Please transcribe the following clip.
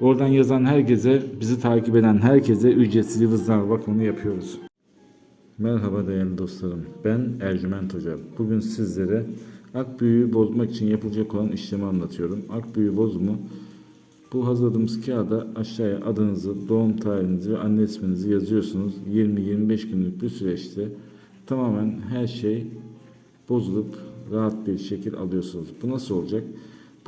Oradan yazan herkese, bizi takip eden herkese ücretsiz yıldızname bakımını yapıyoruz. Merhaba değerli dostlarım. Ben Ercüment Hoca. Bugün sizlere ak büyüğü bozmak için yapılacak olan işlemi anlatıyorum. Ak büyüğü bozumu bu hazırladığımız kağıda aşağıya adınızı, doğum tarihinizi ve anne isminizi yazıyorsunuz. 20-25 günlük bir süreçte tamamen her şey bozulup rahat bir şekil alıyorsunuz. Bu nasıl olacak?